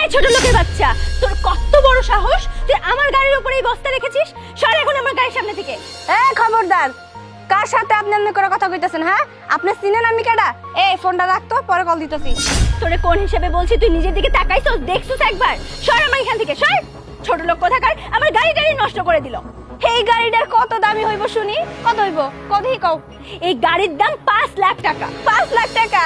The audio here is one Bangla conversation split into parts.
এই ছোট লোকের বাচ্চা তোর কত বড় সাহস? তুই আমার গাড়ির উপরে এই বস্তা রেখেছিস? সর এখন আমার গাড়ির সামনে থেকে। এ খবরদার। কার সাথে আপনি এমনি করে কথা কইতেছেন হ্যাঁ? আপনি চিনেন আমি কেডা? এই ফোনটা রাখতো পরে কল দিতেছি। তোরে কোন হিসেবে বলছি তুই নিজের দিকে তাকাইছস দেখছস একবার? সর আমার এখান থেকে সর! ছোট লোক কোথাকার আমার গাড়ি গাড়ি নষ্ট করে দিল। এই গাড়িটার কত দামি হইব শুনি? কত হইব? কতই কও। এই গাড়ির দাম পাঁচ লাখ টাকা। পাঁচ লাখ টাকা?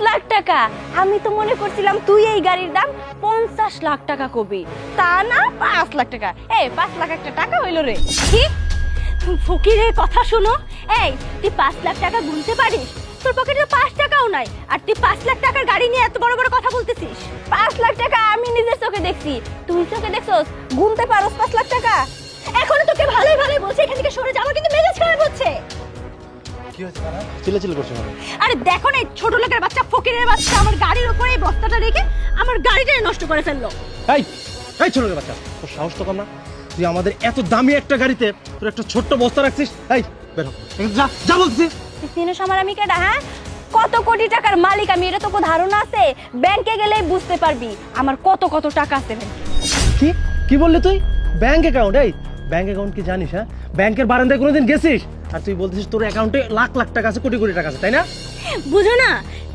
লাখ টাকা। আমি তো মনে করছিলাম তুই এই গাড়ির দাম পঞ্চাশ লাখ টাকা কবি। তা না, পাঁচ লাখ টাকা। এই পাঁচ লাখ একটা টাকা হইল রে। কি? ফকিরের কথা শোনো। এই, তুই পাঁচ লাখ টাকা গুনতে পারিস? তোর পকেটে তো পাঁচ টাকাও নাই। আর তুই পাঁচ লাখ টাকার গাড়ি নিয়ে এত বড় বড় কথা বলতেছিস? পাঁচ লাখ টাকা আমি নিজের চোখে দেখছি। তুই চোখে দেখছস? গুনতে পারোস পাঁচ লাখ টাকা? কি হয়েছে চিল্লাচিল্লি করছ কেন? আরে দেখো না এই ছোট লোকের বাচ্চা ফকিরের বাচ্চা আমার গাড়ির উপরে এই বস্তাটা রেখে আমার গাড়িটাই নষ্ট করে ফেলল। এই এই ছোট লোকের বাচ্চা তোর সাহস তো কম না? তুই আমাদের এত দামি একটা গাড়িতে তোর একটা ছোট্ট বস্তা রাখছিস? এই বের হ। যা যা বলছিস। চিনিস আমার আমি কেডা হ্যাঁ? কত কোটি টাকার মালিক আমি এটা তোকে ধারণা আছে? ব্যাংকে গেলেই বুঝতে পারবি আমার কত কত টাকা আছে কি? কি বললি তুই? ব্যাংক অ্যাকাউন্ট এই ব্যাংক অ্যাকাউন্ট কি জানিস হ্যাঁ? ব্যাংকের বারান্দায় কোনোদিন গেছিস? আর তুই বলছিস তোর অ্যাকাউন্টে লাখ লাখ টাকা আছে কোটি কোটি টাকা আছে তাই না? বুঝো না?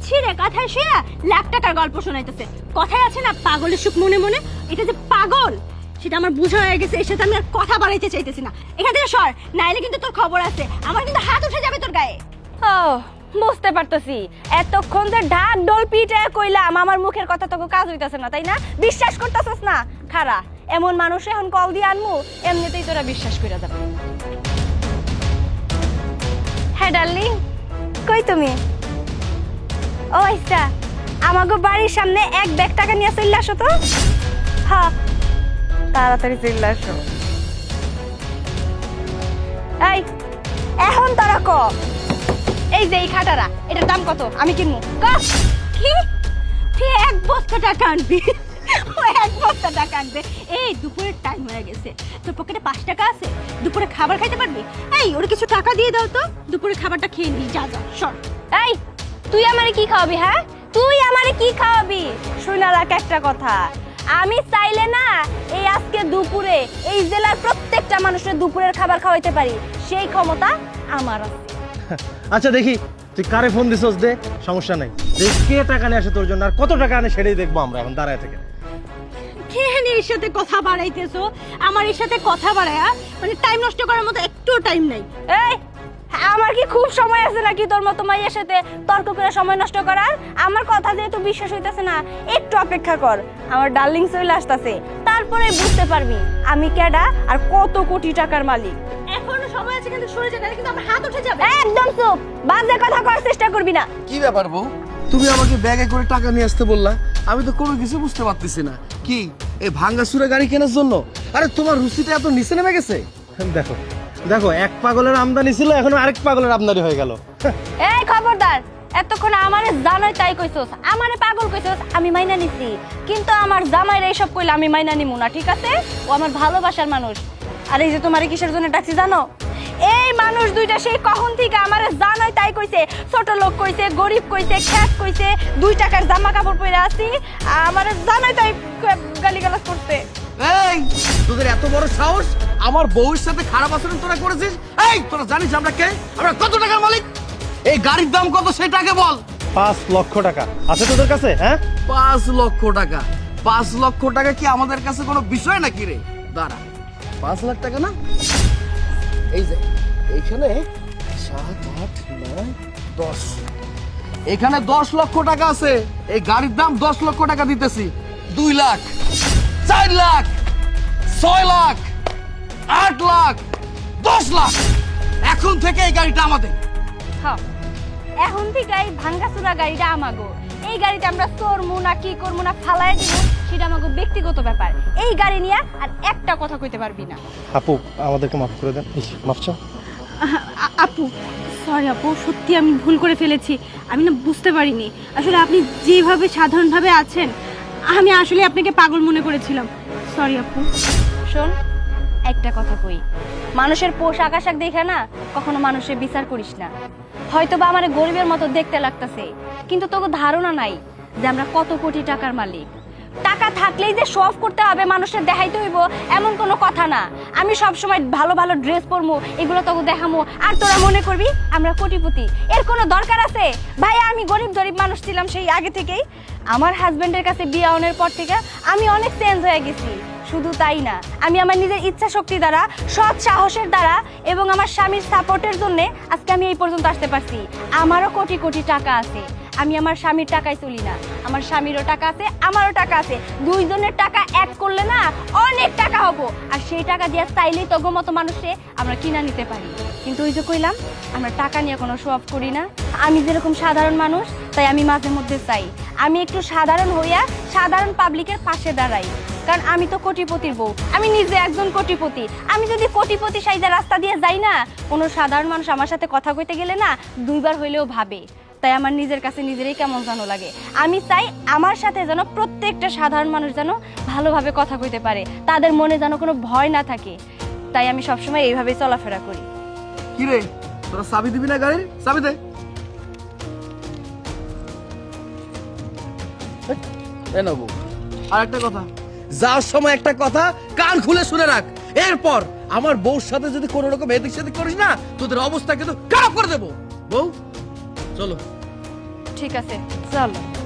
ছিঁড়ে কথায় শুয়ে লাখ টাকার গল্প শোনাইতেছে। কথায় আছে না পাগলের সুখ মনে মনে? এটা যে পাগল! সেটা আমার বোঝা হয়ে গেছে এর সাথে আমি আর কথা বাড়াইতে চাইতেছি না। এখান থেকে সর নাইলে কিন্তু তোর খবর আছে। আমার কিন্তু হাত উঠে যাবে তোর গায়ে। ও বুঝতে পারতেছি। এতক্ষণ যে ঢাক ডোল পিটে কইলাম আমার মুখের কথা তোকে কাজ হইতাছে না তাই না? বিশ্বাস করতেছস না? খারা এমন মানুষ এখন কল দিয়ে আনমু এমনিতেই তোরা বিশ্বাস করে যাবে। হ্যাঁ ডার্লিং। কই তুমি? ও আচ্ছা আমাগো বাড়ির সামনে এক ব্যাগ টাকা নিয়ে চলে আসো তো। হ্যাঁ তাড়াতাড়ি চলে আসো। এই, এখন তারা ক? এই যে এই খাটারা, এটার দাম কত? আমি কিনবো। ক? কি? তুই এক বস্তা টাকা আনবি। এক বস্তা টাকা আনবে। এই দুপুরের টাইম হয়ে গেছে। তোর পকেটে পাঁচ টাকা আছে? দুপুরে খাবার খাইতে পারবি? এই ওর কিছু টাকা দিয়ে দাও তো। দুপুরে খাবারটা খেয়ে নি যা যা সর। এই তুই আমারে কি খাওয়াবি হ্যাঁ? তুই আমারে কি খাওয়াবি? শুনা রাখ একটা কথা। আমি চাইলে না এই আজকে দুপুরে এই জেলার প্রত্যেকটা মানুষের দুপুরের খাবার খাওয়াইতে পারি। সেই ক্ষমতা আমার আছে। আচ্ছা দেখি তুই কারে ফোন দিছস দে? সমস্যা নাই। দেখ কে টাকা নিয়ে আসে তোর জন্য? আর কত টাকা আনে সেটাই দেখব আমরা এখন দাঁড়ায় থেকে। এর সাথে কথা বাড়াইতেছো আমার এর সাথে কথা বাড়ায়া মানে টাইম নষ্ট করার মতো একটু টাইম নাই। এই আমার কি খুব সময় আছে নাকি তোর মতো মাইয়ের সাথে তর্ক করে সময় নষ্ট করার? আমার কথা যেহেতু বিশ্বাস হইতেছে না একটু অপেক্ষা কর। আমার ডার্লিং চলে আসতেছে তারপরে বুঝতে পারবি আমি কেডা আর কত কোটি টাকার মালিক। এখনও সময় আছে কিন্তু সরে যাবে কিন্তু আমার হাত উঠে যাবে। একদম চুপ বাজে কথা করার চেষ্টা করবি না। কি ব্যাপার বউ? তুমি আমাকে ব্যাগে করে টাকা নিয়ে আসতে বললা আমি তো কোনো কিছু বুঝতে পারতেছি না। কি? এই ভাঙ্গা সুরে গাড়ি কেনার জন্য? আরে তোমার রুচিটা এত নিচে নেমে গেছে? দেখো দেখো এক পাগলের আমদানি ছিল এখন আরেক পাগলের আমদানি হয়ে গেল। এই খবরদার এতক্ষণ আমারে জামাই তাই কইছস আমারে পাগল কইছস আমি মাইনা নিছি। কিন্তু আমার জামাইরে এইসব কইলে আমি মাইনা নিমু না ঠিক আছে? ও আমার ভালোবাসার মানুষ। আর এই যে তোমারে কিসের জন্য ডাকছি জানো? এই মানুষ দুইটা সেই কখন থেকে আমারে জানাই তাই কইছে। ছোট লোক কইছে গরিব কইছে খ্যাত কইছে দুই টাকার জামা কাপড় পরে আছি আমারে জানাই তাই গালিগালাজ করতে এই তোদের এত বড় সাহস? আমার বউয়ের সাথে খারাপ আচরণ তোরা করেছিস? এই তোরা জানিস আমরা কে? আমরা কত টাকার মালিক? এই গাড়ির দাম কত সেটাকে বল। পাঁচ লক্ষ টাকা। আছে তোদের কাছে হ্যাঁ? পাঁচ লক্ষ টাকা। পাঁচ লক্ষ টাকা কি আমাদের কাছে কোনো বিষয় নাকি রে? দাঁড়া পাঁচ লাখ টাকা না? এই যে, এইখানে সাত, আট, নয়, দশ। এখানে দশ লক্ষ টাকা আছে। এই গাড়ির দাম দশ লক্ষ টাকা দিতেছি। দুই লাখ, চার লাখ, ছয় লাখ, আট লাখ, দশ লাখ। এখন থেকে এই গাড়িটা আমাদের। হ্যাঁ এখন থেকে এই ভাঙ্গাচুরা গাড়িটা আমাগো। এই গাড়িতে আমরা চড়মু না কি করব না ফালাই দিব। সেটা আমাগো ব্যক্তিগত ব্যাপার। এই গাড়ি নিয়ে আর একটা কথা কইতে পারবি না। আপু আমাদেরকে মাফ করে দেন। মাফ চাও? আপু সরি আপু সত্যি আমি ভুল করে ফেলেছি। আমি না বুঝতে পারিনি। আসলে আপনি যেভাবে সাধারণভাবে আছেন আমি আসলে আপনাকে পাগল মনে করেছিলাম। সরি আপু। শোন একটা কথা কই। মানুষের পোশাক আশাক দেখে না কখনো মানুষের বিচার করিস না। হয়তো বা আমার গরিবের মতো দেখতে লাগতেছে কিন্তু তোকে ধারণা নাই যে আমরা কত কোটি টাকার মালিক। টাকা থাকলেই যে শো অফ করতে হবে, মানুষের দেখাইতে হইব, এমন কোনো কথা না। আমি সব সময় ভালো ভালো ড্রেস পরবো এগুলো তোকে দেখামো। আর তোরা মনে করবি, আমরা কোটিপতি। এর কোনো দরকার আছে? ভাই আমি গরিব গরিব মানুষ ছিলাম সেই আগে থেকেই। আমার হাজব্যান্ডের কাছে বিয়ে আনের পর থেকে আমি অনেক চেঞ্জ হয়ে গেছি। শুধু তাই না, আমি আমার নিজের ইচ্ছা শক্তি দ্বারা, সৎ সাহসের দ্বারা এবং আমার স্বামীর সাপোর্টের জন্য আজকে আমি এই পর্যন্ত আসতে পারছি। আমারও কোটি কোটি টাকা আছে। আমি আমার স্বামীর টাকায় চলি না। আমার স্বামীরও টাকা আছে, আমারও টাকা আছে। দুইজনের টাকা এক করলে না অনেক টাকা হব। আর সেই টাকা দিয়ে চাইলেই তগো মতো মানুষে আমরা কিনা নিতে পারি। কিন্তু ওই যে কইলাম, আমরা টাকা নিয়ে কোনো শো করি না। আমি যেরকম সাধারণ মানুষ, তাই আমি মাঝে মধ্যে চাই। আমি একটু সাধারণ হইয়া সাধারণ পাবলিকের পাশে দাঁড়াই। কারণ আমি তো কোটিপতির বউ। আমি নিজে একজন কোটিপতি। আমি যদি কোটিপতি সাইজা রাস্তা দিয়ে যাই না, কোনো সাধারণ মানুষ আমার সাথে কথা কইতে গেলে না দুইবার হইলেও ভাবে। তাই আমার নিজের কাছে নিজেরই কেমন যেন লাগে। আমি চাই আমার সাথে যেন প্রত্যেকটা সাধারণ মানুষ যেন ভালোভাবে কথা কইতে পারে। তাদের মনে যেন কোনো ভয় না থাকে। তাই আমি সবসময় এইভাবেই চলাফেরা করি। কি রে? তোরা চাবি দিবি না গাড়ির? চাবি দে। এই নাও বউ। আর একটা কথা। যাওয়ার সময় একটা কথা কান খুলে শুনে রাখ। এরপর আমার বউর সাথে যদি কোনো রকম এদিক সেদিক করিস না, তোদের অবস্থা কিন্তু খারাপ করে দেবো। বউ? চলো। ঠিক আছে চলো।